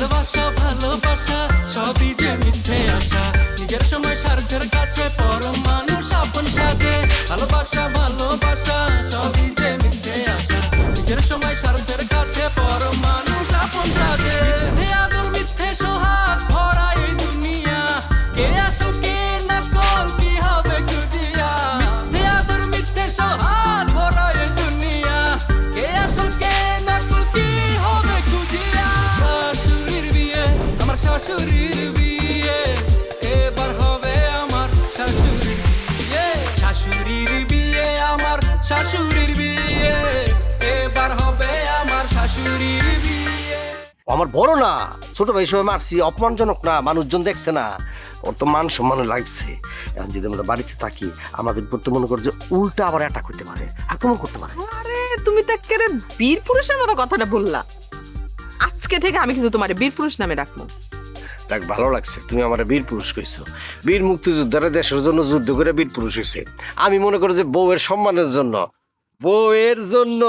ভালোবাসা ভালোবাসা, সবই যে মিথ্যে আশা। নিজের সময় স্বার্থের কাছে পরম মানুষ আপন সাজে। ভালোবাসা ভালোবাসা, সবই যে মিথ্যে আশা। নিজের সময় স্বার্থের শাশুড়ির বিয়ে এবার হবে আমার শাশুড়ির বিয়ে। আমার বড় না ছোট ভাই হিসেবে মারছি অপমানজনক না মানুষজন দেখছে না। ওর তো মান সম্মান লাগছে। এখন যদি আমরা বাড়িতে থাকি আমাদের উপর তো মনে কর যে উল্টা আবার অ্যাটাক করতে পারে আক্রমণ করতে পারে। আরে তুমি তো একেবারে বীর পুরুষের মতো কথাটা বললা। আজকে থেকে আমি কিন্তু তোমার বীর পুরুষ নামে রাখব দেখ ভালো লাগছে তুমি আমার বীর পুরুষ কইছো। বীর মুক্তিযোদ্ধারা দেশের জন্য যুদ্ধ করে বীর পুরুষ হয়েছে আমি মনে করি যে বউয়ের সম্মানের জন্য বউয়ের জন্য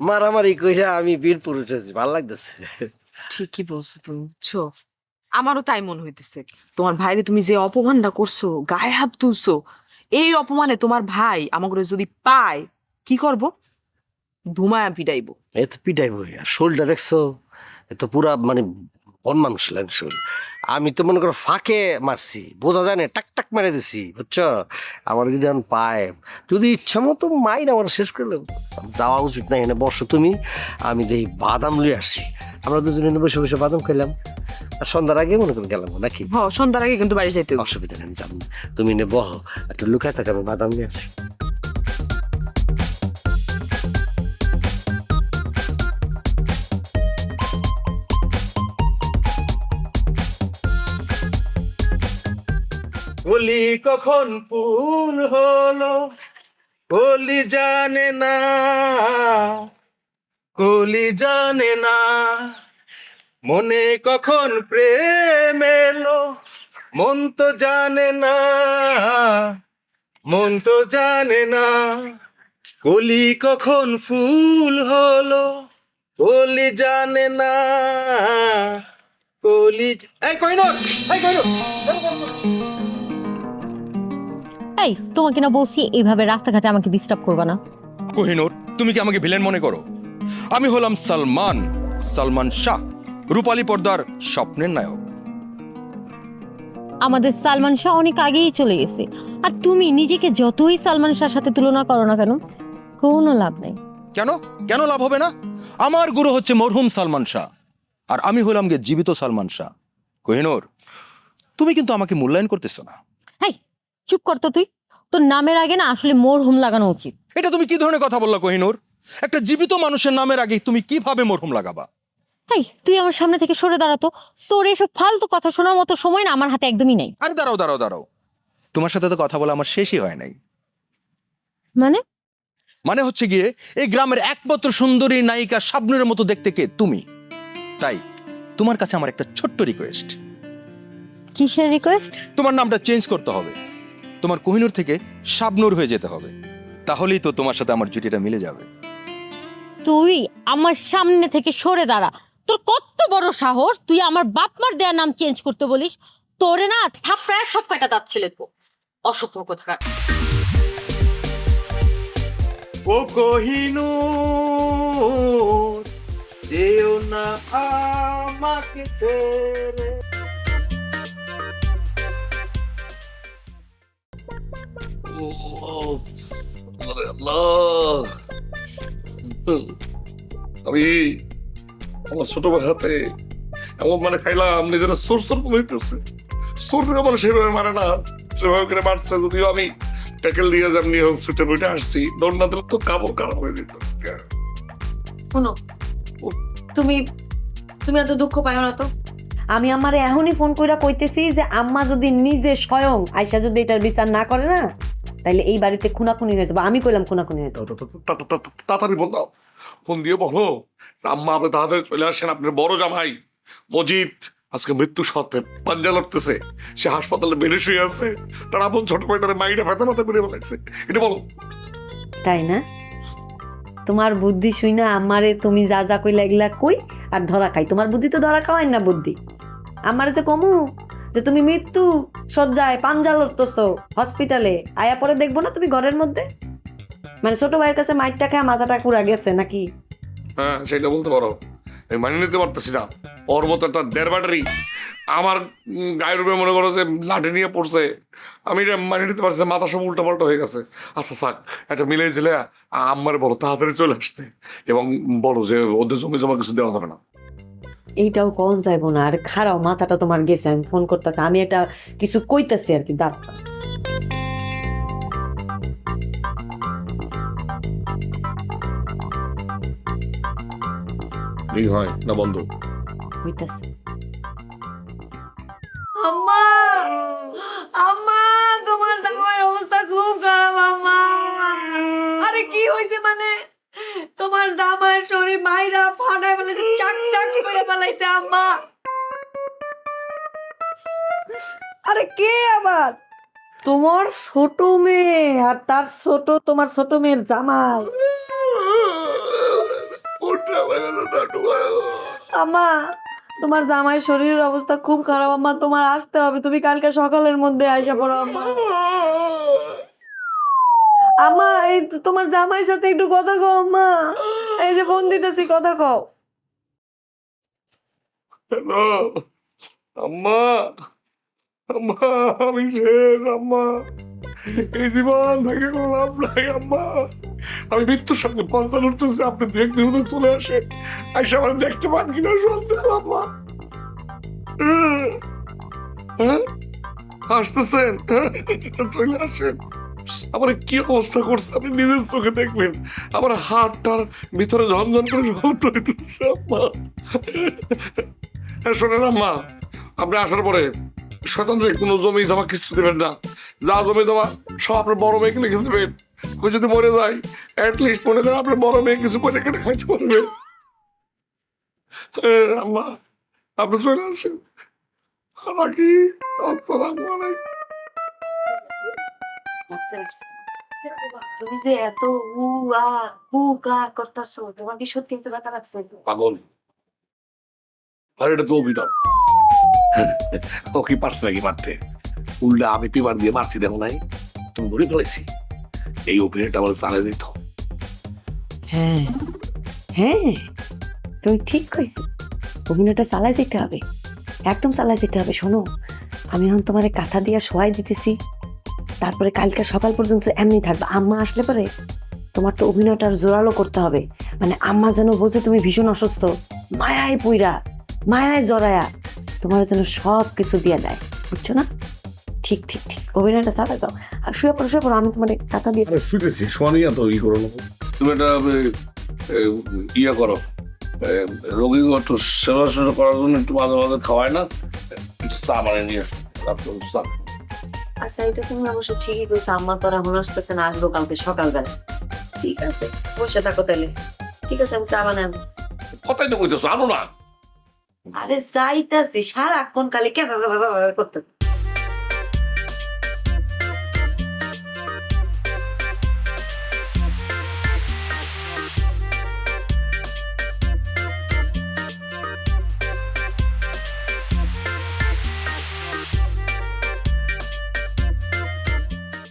মারামারি কইরা আমি বীর পুরুষ হয়েছি ভালো লাগতেছে। ঠিকই বলছো তুমি বুঝছ আমারও তাই মনে হইতেছে। তোমার ভাইরে তুমি যে অপমানটা করছ গায়ে হাত তুলছো এই অপমানে তোমার ভাই আমাকে যদি পায় কি করব? ধুমায়া পিটাইবো। এ তো পিটাই বই শোলটা দেখছ এ তো পুরা মানে বন মানুষ শোল আমি তো মনে করো ফাঁকে মারছি বোঝা যায় না টাক টাক মেরে দিছি বুঝছ? আমার যদি এখন পায় যদি ইচ্ছা মতো মাইন আমার শেষ করলে যাওয়া উচিত না এনে বসো তুমি আমি দেখি বাদাম লিয়ে আসি আমরা দুজনে বসে বসে বাদাম খেলাম। আর সন্ধ্যার আগে মনে করে গেলাম নাকি? হ সন্ধ্যার আগে কিন্তু বাড়ি যাইতে। অসুবিধা নেই যাব তুমি এনে বহ একটু লুকায় থাকা বাদাম নিয়ে আসি কলি কখন ফুল হলো? কলি জানে না, কলি জানে না। মনে কখন প্রেম এলো? মন তো জানে না, মন তো জানে না। কলি কখন ফুল হলো? কলি জানে না, কলি এই কইনর এই কইনর এই তোমাকে না বলছি এইভাবে রাস্তাঘাটে আমাকে ডিস্টার্ব করবা না। কোহিনুর তুমি কি আমাকে ভিলেন মনে করো? আমি হলাম সালমান সালমান শাহ রূপালী পর্দার স্বপ্নের নায়ক। আমাদের সালমান শাহ অনেক আগেই চলে গেছে। আর তুমি নিজেকে যতই সালমান শাহর সাথে তুলনা করো না কেন কোনো লাভ নেই। কেন? কেন লাভ হবে না? আমার গুরু হচ্ছে মরহুম সালমান শাহ আর আমি হলাম গে জীবিত সালমান শাহ। কোহিনুর তুমি কিন্তু আমাকে মূল্যায়ন করতেছো না। চুপ করতো তুই। তোর নামের আগে না আসলে মোর হুম লাগানো উচিত। এটা তুমি কি ধরনের কথা বললা কোহিনুর? একটা জীবিত মানুষের নামের আগে তুমি কীভাবে মরহুম লাগাবা? হেই তুই আমার সামনে থেকে সরে দাঁড়াতো তোর এসব ফালতু কথা শোনার মতো সময় না আমার হাতে একদমই নেই। আরে দাঁড়াও দাঁড়াও দাঁড়াও। তোমার সাথে তো কথা বলা আমার শেষই হয় নাই। মানে? মানে হচ্ছে গিয়ে এই গ্রামের একমাত্র সুন্দরী নায়িকা শাবনুরের মতো দেখতে কে? তুমি। তাই তোমার কাছে আমার একটা ছোট্ট রিকোয়েস্ট কিসের রিকোয়েস্ট তোমার নামটা চেঞ্জ করতে হবে। তোমার কোহিনুর থেকে শাবনুর হয়ে যেতে হবে। তাহলেই তো তোমার সাথে আমার জুটিটা মিলে যাবে। তুই আমার সামনে থেকে সরে দাঁড়া। তোর কত বড় সাহস তুই আমার বাপ মার দেয়া নাম চেঞ্জ করতে বলিস। তোরে না থাপড়ায় সব কয়টা দাঁত ফেলে দেবো। অসভ্য কোথাকার ও কহিনুর যেও না আমাকে ছেড়ে। আমি আমার ছোট ভাই হাতে এমন মানে খাইলাম নিজেরা সোর সোর হইতেছে সোর মানে সেভাবে মারে না সেভাবে করে মারছে যদিও আমি ট্যাকেল দিয়ে যেমনি হোক ছুটে বইটে আসছি দৌড় না দিলে তো কাপড় খারাপ হয়ে যেত। শোনো তুমি তুমি এত দুঃখ পাইও না তো? আমি আমার এখনই ফোন কইরা কইতেছি যে আম্মা যদি নিজে স্বয়ং আয়সা যদি এটার বিচার না করে না তাইলে এই বাড়িতে খুনাখুনি হয়ে যাবে। আমি কইলাম খুনাখুনি হয়ে যাবে। তাড়াতাড়ি ফোন দাও। ফোন দিয়ে বলো। আম্মা আপনি তাড়াতাড়ি চলে আসেন আপনার বড় জামাই মজিদ। আজকে মৃত্যু সত্ত্বে পাঞ্জা লড়তেছে। সে হাসপাতালে বেড়ে শুয়ে আছে। তার আপন ছোট ভাই তার মাইটা ফেতা মাথা করে বলেছে এটা বলো। তাই না? তোমার বুদ্ধি শুই না আমারে তুমি যা যা কইলা এগুলা কই আর ধরা খাই। তোমার বুদ্ধি তো ধরা খাওয়াই না বুদ্ধি। আমারে তো কমু যে তুমি মৃত্যু সজ্জায় পাঞ্জা লড়তেছো হসপিটালে, আয়া পরে দেখব না তুমি ঘরের মধ্যে? মানে ছোট ভাইয়ের কাছে মাইটটা খেয়ে মাথাটা কুড়া গেছে নাকি? হ্যাঁ সেটা বলতে পারো। আমি মানিয়ে নিতে পারতেছি না। ওর মতো একটা দেড় ব্যাটারি আমার গায়ের উপরে মনে করো যে লাঠি নিয়ে পড়ছে। আমি এটা মানিয়ে নিতে পারছি মাথা সব উল্টা পাল্টা হয়ে গেছে। আচ্ছা থাক, একটা মিলে ছেলে আমার বলো, তাড়াতাড়ি চলে আসতে। এবং বলো যে ওদের জমি জমা কিছু দেওয়া হবে না। এইটাও কখন যাইবো না। আর খারাও মাথাটা তোমার গেছে আমি ফোন করতে আমি এটা কিছু কইতাছি আর কি দাঁড় এই হয় না বন্ধ? হইতাছে আম্মা! আম্মা তোমার জামাইয়ের অবস্থা খুব খারাপ আম্মা। আরে কি হয়েছে মানে? তোমার জামাইয়ের শরীর মাইরা ফাটায় ফেলেছে, চাক চাক করে ফেলাইছে আম্মা। আরে কে আবার? তোমার ছোট মেয়ে আর তার ছোট, তোমার ছোট মেয়ের জামাই। আম্মা, তোমার জামাই শরীরের অবস্থা খুব খারাপ, আম্মা, তোমার আসতে হবে। তুমি কালকে সকালের মধ্যে আইসা পড়ো, আম্মা। আম্মা, এই তোমার জামাইয়ের সাথে একটু কথা কও, আম্মা। এই যে ফোন দিতেছি, কথা কও। হ্যালো, আম্মা আম্মা, আমি শেষ, আম্মা। এই জীবন থেকে কোনো লাভ নাই, আম্মা। আমি মৃত্যুর সঙ্গে পন্থা লড়তেছি, আপনি দু একদিন মধ্যে চলে আসেন আইসা আমার দেখতে পান কিনা সন্দেহ আম্মা। হ্যাঁ? আসতেছেন? চলে আসেন। আমার কি অবস্থা করছে? আপনি নিজের চোখে দেখবেন। আমার হাতটার ভিতরে ঝনঝন করে শব্দ হইতেছে আম্মা। হ্যাঁ শোনেন, আম্মা। আপনি আসার পরে স্বতন্ত্র কোনো জমি জমা কিছু দেবেন না। যা জমি জমা, সব আপনার বড় মেয়েকে লিখে দেবেন। ও যদি মরে যায় অ্যাটলিস্ট মনে করেন আপনার বড় মেয়ে কিছু করে কেটে খাইতে পারবে। আম্মা, আপনি চলে আসেন। আমাকে আসসালামু আলাইকুম। তুমি যে এত উ আ হু গা করতেছো তোমার কি সত্যি একটু দেখা লাগছে। পাগল। আর এটা তো অভিনয় ও কি পারছে নাকি মারতে? উল্টা আমি পেপার দিয়ে মারছি দেখো নাই? তুমি ধরে ফেলেছি। এই অভিনয়টা আমার চালিয়ে দিত হ্যাঁ। হ্যাঁ তুমি ঠিক কইছো। অভিনয়টা চালাই যেতে হবে। একদম চালাই যেতে হবে শোনো। আমি এখন তোমার কাঁথা দিয়া সবাই দিতেছি। তারপরে কালকে সকাল পর্যন্ত এমনি থাকবে। আম্মা আসলে পরে তোমার তো অভিনয়টা জোরালো করতে হবে। মানে আম্মা যেন বোঝে তুমি ভীষণ অসুস্থ। মায়ায় পুইরা, মায়ায় জড়ায়া তোমার যেন সব কিছু দিয়ে দেয়। বুঝছ না? ঠিক ঠিক ঠিক। অভিনয়টা চালাই দাও আর শুয়ে পড়ো শুয়ে পড়ো, আমি তোমার টাকা দিয়ে আরে শুনেছি সোয়ানিয়া তো ই করো তুমি এটা ইয়ে করো। রোগী একটু সেবা সেবা করার জন্য একটু মাঝে মাঝে খাওয়ায় না? একটু চা মানে নিয়ে চা। আচ্ছা এটা তুমি অবশ্য ঠিকই কইছো আম্মা তো আর এখন আসতেছে না আসব কালকে সকালবেলা। ঠিক আছে বসে থাকো তাহলে। ঠিক আছে আমি চা বানাই। কথাই তো কইতেছো আনো না। আরে যাইতাছি সারাক্ষণ কালে কেন করতে।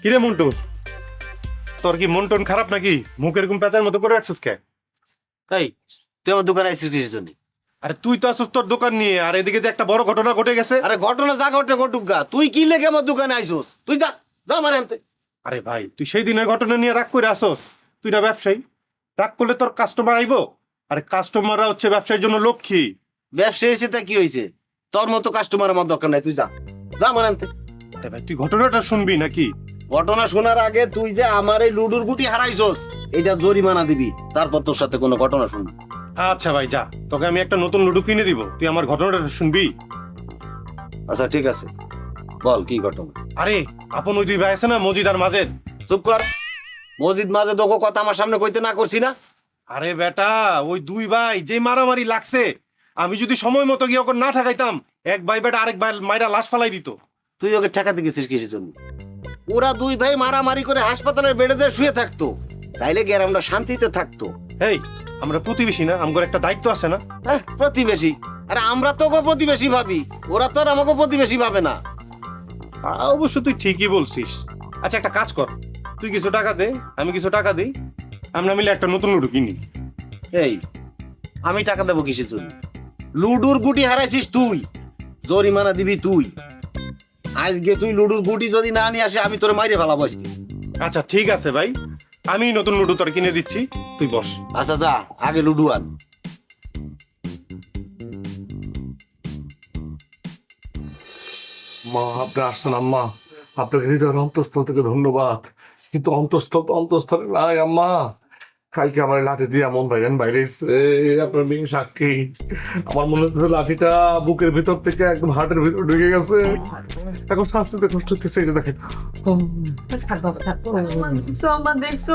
কিরে মন্টু? তোর কি মন টন খারাপ নাকি? মুখ এরকম পেঁচার মতো করে রাখছিস কে? এই তুই আমার দোকানে আসছিস কিসের জন্য? আরে তুই তো আসছিস তোর দোকান নিয়ে আর এদিকে যে একটা বড় ঘটনা ঘটে গেছে। আরে ঘটনা যা ঘটে ঘটুক গা তুই কি লেগে আমার দোকানে আইসোস? তুই যা যা আমার আনতে আরে ভাই তুই সেই দিনের ঘটনা নিয়ে রাগ করে আসোস। তুই না ব্যবসায়ী। রাগ করলে তোর কাস্টমার আইবো। আরে কাস্টমাররা হচ্ছে ব্যবসায়ের জন্য লক্ষ্মী। ব্যবসায়ী এসে তা কি হয়েছে? তোর মতো কাস্টমার আমার দরকার নাই তুই যা। যা আমার আনতে ভাই তুই ঘটনাটা শুনবি নাকি? ঘটনা শোনার আগে তুই যে আমার এই লুডুর গুটি হারাইছস এটা জরিমানা দিবি তারপর তোর সাথে কোনো ঘটনা শুনবি। আচ্ছা ভাই যা। তোকে আমি একটা নতুন লুডু কিনে দিব। তুই আমার ঘটনাটা শুনবি? আচ্ছা ঠিক আছে। বল কি ঘটনা? আরে আপন ওই দুই ভাই আছে না মজিদ আর মাজেদ? চুপ কর। মসজিদ মাঝে তোকে কথা আমার সামনে কইতে না করছি না। আরে বেটা ওই দুই ভাই যে মারামারি লাগছে আমি যদি সময় মতো গিয়ে ওকে না ঠেকাইতাম এক ভাই বেটা আরেক ভাই মাইরা লাশ ফালাই দিত। তুই ওকে ঠেকাতে গেছিস কিসের জন্য? ওরা দুই ভাই মারামারি করে হাসপাতালের বেডে যায় শুয়ে থাকতো তাইলে গ্রামটা শান্তিতে থাকতো। এই আমরা প্রতিবেশী না? আমার একটা দায়িত্ব আছে না? হ্যাঁ প্রতিবেশী। আরে আমরা তোকে প্রতিবেশী ভাবি ওরা তো আর আমাকে প্রতিবেশী ভাবে না। তা অবশ্য তুই ঠিকই বলছিস। আচ্ছা একটা কাজ কর। তুই কিছু টাকা দে আমি কিছু টাকা দিই। আমরা মিলে একটা নতুন লুডু কিনি। এই আমি টাকা দেবো কিসের জন্য? লুডুর গুটি হারাইছিস তুই জরিমানা দিবি তুই। আজকে তুই লুডুর গুটি যদি না নিয়ে আসে আমি তোরে মাইরে ফেলাবো আজকে। আচ্ছা ঠিক আছে ভাই। আমি নতুন লুডু তোর কিনে দিচ্ছি। তুই বস। আচ্ছা যা আগে লুডু আন। মা আপনি আসছেন আম্মা। আপনাকে হৃদয়ের অন্তঃস্থল থেকে ধন্যবাদ। কিন্তু অন্তঃস্থল তো অন্তঃস্থলে নাই আম্মা। কালকে আমার লাঠি দিয়ে এমন বাইরে আপনার মেয়ে সাক্ষী। আমার মনে হচ্ছে লাঠিটা বুকের ভিতর থেকে একদম হার্টের ভিতর ঢুকে গেছে। এখন শাস্তিতে কষ্ট হচ্ছে যে দেখেন। দেখছ?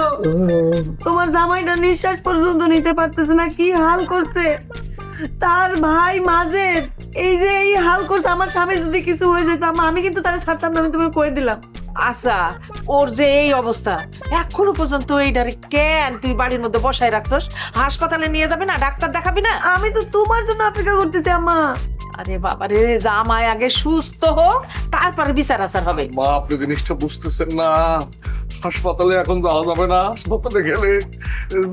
তোমার জামাইটা নিঃশ্বাস পর্যন্ত নিতে পারতেছে না, কি হাল করছে? তার ভাই মাঝে এই যে এই হাল করছে, আমার স্বামী যদি কিছু হয়ে যেত আমি কিন্তু তারা ছাড়তাম না, আমি তোমাকে কয়ে দিলাম। আচ্ছা ওর যে এই অবস্থা এখনও পর্যন্ত এইটারে কেন তুই বাড়ির মধ্যে বসায় রাখছস? হাসপাতালে নিয়ে যাবে না ডাক্তার দেখাবি না? আমি তো তোমার জন্য অপেক্ষা করতেছি আম্মা। আরে বাবা রে জামাই আগে সুস্থ হোক তারপরে বিচার আচার হবে। মা আপনি জিনিসটা বুঝতেছেন না। হাসপাতালে এখন যাওয়া যাবে না হাসপাতালে গেলে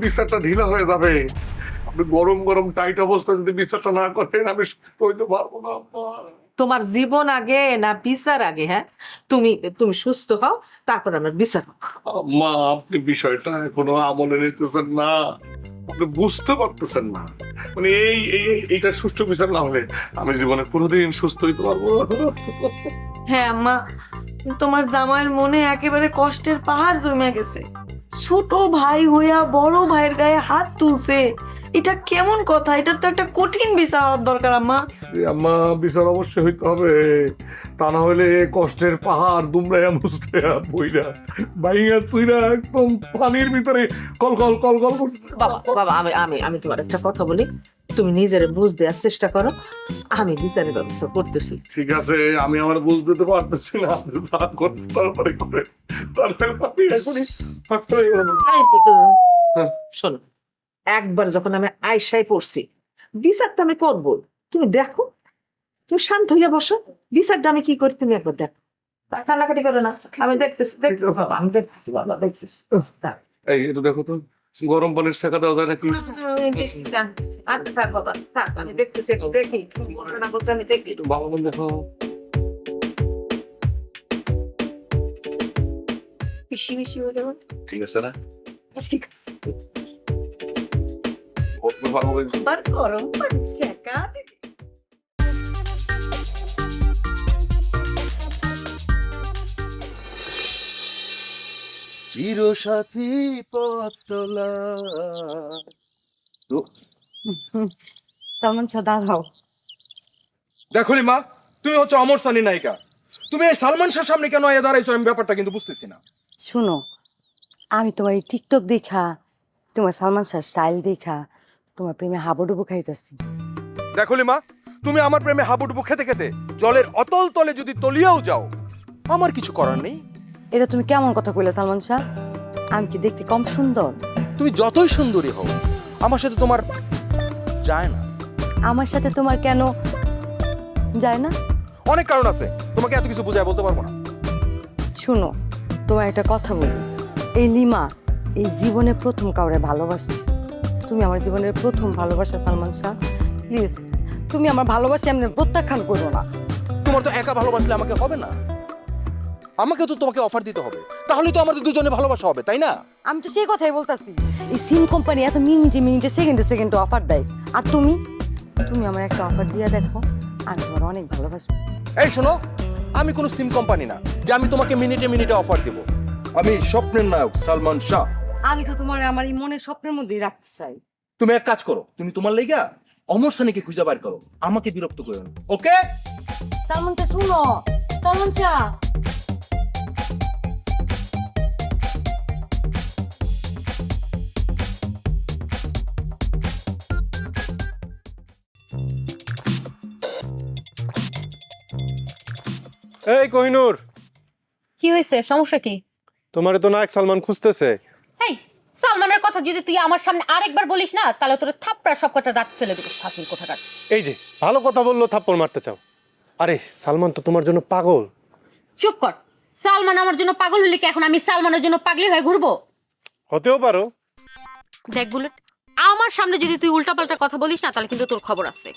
বিচারটা ঢিলা হয়ে যাবে। আপনি গরম গরম টাইট অবস্থা যদি বিচারটা না করেন আমি সুস্থ হইতে পারব না আম্মা। তোমার জীবন আগে না বিচার আগে হ্যাঁ? তুমি তুমি সুস্থ হও তারপর আমার বিচার। আম্মা আপনি বিষয়টা এখনও আমলে নিতেছেন না। আপনি বুঝতে পারতেছেন না। মানে এই এই এই- এইটা সুষ্ঠু বিচার না হলে আমি জীবনে কোনোদিন সুস্থ হইতে পারব হ্যাঁ আম্মা তোমার জামাইয়ের মনে একেবারে কষ্টের পাহাড় জমে গেছে। ছোট ভাই হইয়া বড় ভাইয়ের গায়ে হাত তুলছে। এটা কেমন কথা? এটা তো একটা কঠিন বিচার হওয়ার দরকার আম্মা। আম্মা বিচার অবশ্যই হইতে হবে। তা না হলে কষ্টের পাহাড় দুমড়াইয়া মুছতে বইরা বাইয়া তুইরা একদম পানির ভিতরে কল কল কল কল বাবা বাবা আমি আমি আমি তোমার একটা কথা বলি। তুমি নিজের বুঝ দেওয়ার চেষ্টা করো। আমি বিচারের ব্যবস্থা করতেছি। ঠিক আছে আমি আমার বুঝ দিতে পারতেছি না। আপনি যা করতে তারপরে করে। তারপরে আমি এখনই তো তো- হ্যাঁ। শোনো। একবার যখন আমি আয়সায় পড়ছি বিচারটা আমি করব তুমি দেখো তুমি শান্ত হইয়া বসো। বিচারটা আমি কি করি তুমি একবার দেখো। কান্নাকাটি করো না আমি দেখতেছি দেখতেছি। আমি দেখতেছি বাবা দেখতেছি। এই এটা দেখো তো গরম পানির শেখা দেওয়া যায় নাকি? আমি দেখতেছি, বাবা, একটু দেখি। কি ঘটনা আমি দেখি। একটু ভালো দেখো। বেশি বেশি হয়ে যাবে ঠিক আছে না? ঠিক আছে। হয়েছে। বার গরম পানি ফেকা দিবি। চিরসাথী পথ চলা সালমান শাহ দাঁড়াও দেখো মা তুমি হচ্ছে অমর সানি নায়িকা তুমি এই সালমান শাহর সামনে কেন এ দাঁড়াইছো আমি ব্যাপারটা কিন্তু বুঝতেছি না শুনো আমি তোমার এই টিকটক দেখা তোমার সালমান শাহ স্টাইল দেখা তোমার প্রেমে হাবুডুবু খাইতেছি। দেখো মা তুমি আমার প্রেমে হাবুডুবু খেতে খেতে জলের অতল তলে যদি তলিয়েও যাও আমার কিছু করার নেই। এটা তুমি কেমন কথা কইলে সালমান শাহ? আমি কি দেখতে কম সুন্দর? তুমি যতই সুন্দরী হও আমার সাথে তোমার যায় না। আমার সাথে তোমার কেন যায় না? অনেক কারণ আছে তোমাকে এত কিছু বুঝায় বলতে পারব না। শুনো তোমার একটা কথা বলি। এই লিমা এই জীবনে প্রথম কাউরে ভালোবাসছে। তুমি আমার জীবনের প্রথম ভালোবাসা সালমান শাহ। প্লিজ তুমি আমার ভালোবাসা এমনি প্রত্যাখ্যান করো না। তোমার তো একা ভালোবাসলে আমাকে হবে না। আমাকে তো তোমাকে অফার দিতে হবে। তাহলে তো আমাদের দুজনে ভালোবাসা হবে তাই না? আমি তো সেই কথাই বলতাছি। এই সিম কোম্পানি এত মিনিটে মিনিটে সেকেন্ডে সেকেন্ডে অফার দেয়। আর তুমি? তুমি আমার একটা অফার দিয়ে দেখো আমি তোমার অনেক ভালোবাসবো এই শোনো আমি কোনো সিম কোম্পানি না যে আমি তোমাকে মিনিটে মিনিটে অফার দেব। আমি স্বপ্নের নায়ক সালমান শাহ। আমি তো তোমার আমার এই মনের স্বপ্নের মধ্যেই রাখতে চাই। তুমি এক কাজ করো তুমি তোমার লেগা অমর সানিকে খুঁজে বার করো আমাকে বিরক্ত করো না ওকে? সালমান শাহ শুনো সালমান শাহ এই কোহিনুর। কি হয়েছে? সমস্যা কি? তোমারে তো নায়ক সালমান খুঁজতেছে। সালমানের কথা যদি তুই আমার সামনে আরেকবার বলিস না তাহলে তোর থাপ্পড়া সব কটা দাঁত ফেলে দেবো ফাঁসির কোথাকার এই যে ভালো কথা বলল থাপ্পড় মারতে চাও। আরে সালমান তো তোমার জন্য পাগল। চুপ কর। সালমান আমার জন্য পাগল হলে কি এখন আমি সালমানের জন্য পাগলি হয়ে ঘুরবো? হতেও পারো। দেখ বুলেট আমার সামনে যদি তুই উল্টাপাল্টা কথা বলিস না তাহলে কিন্তু তোর খবর আছে।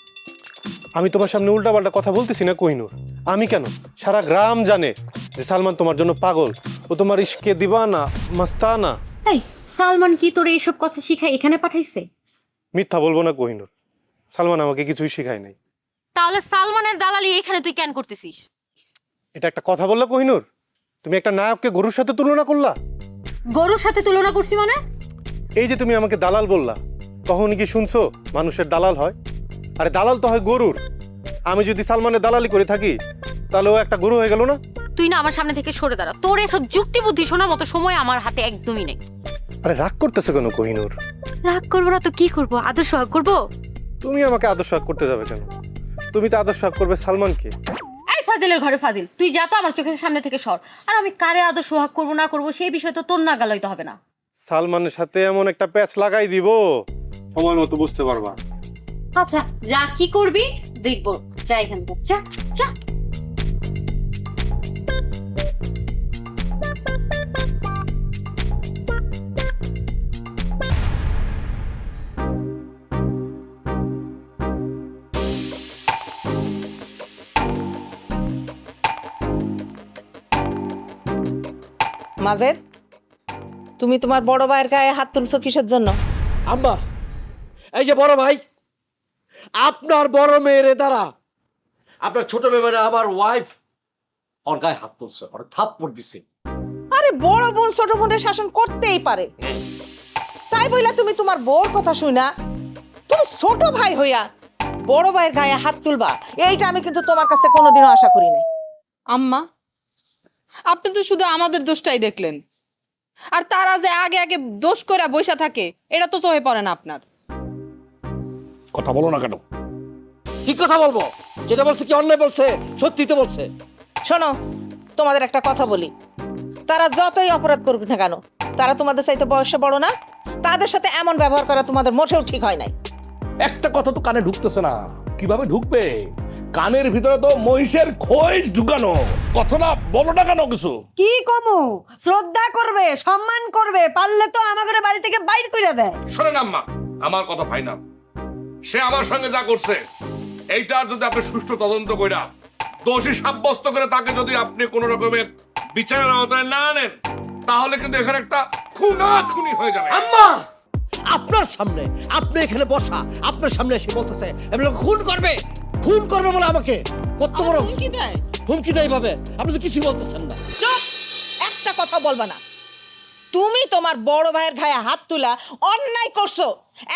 আমি তোমার সামনে উল্টাপাল্টা কথা বলতেছি না কোহিনুর আমি কেন? সারা গ্রাম জানে যে সালমান তোমার জন্য পাগল। ও তোমার ইস্কে দিবানা মাস্তানা। এই সালমান কি তোর এইসব কথা শিখাই এখানে পাঠাইছে? মিথ্যা বলব না কোহিনুর। সালমান আমাকে কিছুই শেখায় নাই। তাহলে সালমানের দালালি এখানে তুই কেন করতেছিস? এটা একটা কথা বললা কোহিনুর? তুমি একটা নায়ককে গরুর সাথে তুলনা করলা? গরুর সাথে তুলনা করছি মানে? এই যে তুমি আমাকে দালাল বললা কখনই কি শুনছো মানুষের দালাল হয়? আরে দালাল তো হয় গরুর। আমি যদি সালমানের দালালি করে থাকি তাহলে ও একটা গরু হয়ে গেল না? তুই না আমার সামনে থেকে সরে দাঁড়া। তোর এসব যুক্তি বুদ্ধি শোনার মতো সময় আমার হাতে একদমই নেই। আরে রাগ করতেছে কেন কোহিনুর? রাগ করব না তো কি করব? আদর্শ রাগ করব? তুমি আমাকে আদর্শ হাক করতে যাবে কেন? তুমি তো আদর্শ হাক করবে সালমানকে এই ফাজিলের ঘরে ফাজিল তুই যা তো আমার চোখের সামনে থেকে সর। আর আমি কারে আদর্শ হাগ করব না করব সেই বিষয় তো তোর না গালাইতে হবে না। সালমানের সাথে এমন একটা প্যাচ লাগাই দিব। সময় মতো বুঝতে পারবা। আচ্ছা যা কি করবি দেখব। যা এখান থেকে যা যা। মাজেদ তুমি তোমার বড় ভাইয়ের গায়ে হাত তুলছো কিসের জন্য? আম্মা এই যে বড় ভাই আপনার বড় মেয়ের দ্বারা আপনার ছোট মেয়ে মানে আমার ওয়াইফ ওর গায়ে হাত তুলছে ওর থাপ্পড় দিছে। আরে বড় বোন ছোট বোনের শাসন করতেই পারে। তাই বইলা তুমি তোমার বউর কথা শুনা তুমি ছোট ভাই হইয়া বড় ভাইয়ের গায়ে হাত তুলবা এইটা আমি কিন্তু তোমার কাছে কোনোদিনও আশা করি নাই। আম্মা আপনি তো শুধু আমাদের দোষটাই দেখলেন। আর তারা যে আগে আগে দোষ করে বৈশা থাকে এটা তো চোখে পড়ে না আপনার। কথা বলো না কেন? কি কথা বলব? যেটা বলছে কি অন্যায় বলছে সত্যি তো বলছে। শোনো তোমাদের একটা কথা বলি। তারা যতই অপরাধ করুক না কেন তারা তোমাদের চাইতে বয়সে বড় না তাদের সাথে এমন ব্যবহার করা তোমাদের মোটেও ঠিক হয় নাই। একটা কথা তো কানে ঢুকতেছে না। কীভাবে ঢুকবে? কানের ভিতরে তো মহিষের খোঁজ ঢুকানো। কথাটা বলো না কেন কিছু? কি কমু? শ্রদ্ধা করবে সম্মান করবে পারলে তো আমাদের বাড়ি থেকে বাইর করে দেয়। শোনেন আম্মা আমার কথা ফাইনাল। সে আমার সঙ্গে যা করছে এইটার যদি আপনি সুষ্ঠু তদন্ত কইরা দোষী সাব্যস্ত করে তাকে যদি আপনি কোন রকমের বিচারের আওতায় না আনেন তাহলে কিন্তু এখানে একটা খুনা খুনি হয়ে যাবে। আম্মা! আপনার সামনে আপনি এখানে বসা আপনার সামনে এসে বলতেছে এগুলো খুন করবে। খুন করবে বলে আমাকে? কত বড় কি দেয়? হুমকি দেয় ভাবে আপনি তো কিছুই বলতেছেন না। চুপ! একটা কথা বলবা না। তুমি তোমার বড় ভাইয়ের গায়ে হাত তুলা অন্যায় করছ।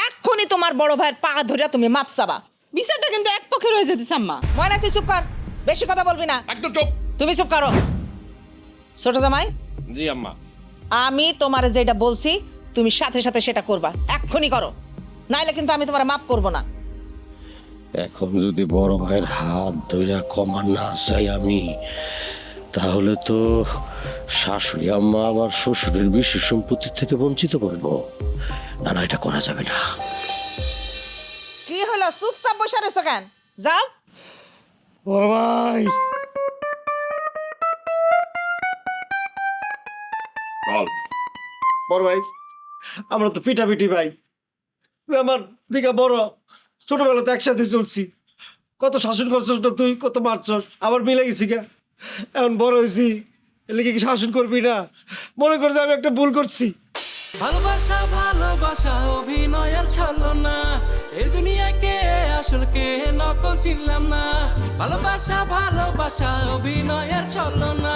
এক্ষুনি তোমার বড় ভাইয়ের পা ধরে তুমি মাপ চাবা। বিচারটা কিন্তু এক পক্ষে রয়ে যেতেছে আম্মা। ময়না তুই চুপ কর। বেশি কথা বলবি না। একদম চুপ। তুমি চুপ করো। ছোট জামাই জি আম্মা। আমি তোমার যেটা বলছি তুমি সাথে সাথে সেটা করবা। এক্ষুনি করো। নাইলে কিন্তু আমি তোমার মাপ করব না। এখন যদি বড় ভাইয়ের হাত ধইরা কমান না চাই আমি তাহলে তো শাশুড়ি আম্মা আমার শ্বশুরের বিশেষ সম্পত্তি থেকে বঞ্চিত করব। না না এটা করা যাবে না। কি হলো? চুপচাপ বসে রয়েছো কেন? যাও। বড় ভাই। বল। বড় ভাই আমরা তো পিটাপিটি ভাই। তুই আমার দিকে বড়। ছোটবেলাতে একসাথে চলছি। কত শাসন করছিস না তুই, কত মারছস, আবার মিলে গেছি গা। এখন বড় হয়েছি, এলে কি শাসন করবি না? মনে কর যে আমি একটা ভুল করছি। ভালোবাসা ভালোবাসা অভিনয় আর ছাড়লো না এই দুনিয়াকে আসল কে নকল চিনলাম না। ভালোবাসা ভালোবাসা অভিনয় আর ছাড়লো না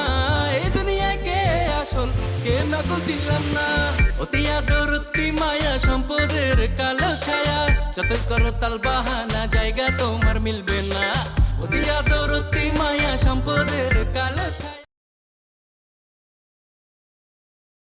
এই দুনিয়াকে আসল কে নকল চিনলাম না। অতি আদর, অতি মায়া, সম্পদের কালো ছায়া। যত করো তাল বাহানা, জায়গা তোমার মিলবে না। অতি আদর, অতি মায়া, সম্পদের কালো ছায়া।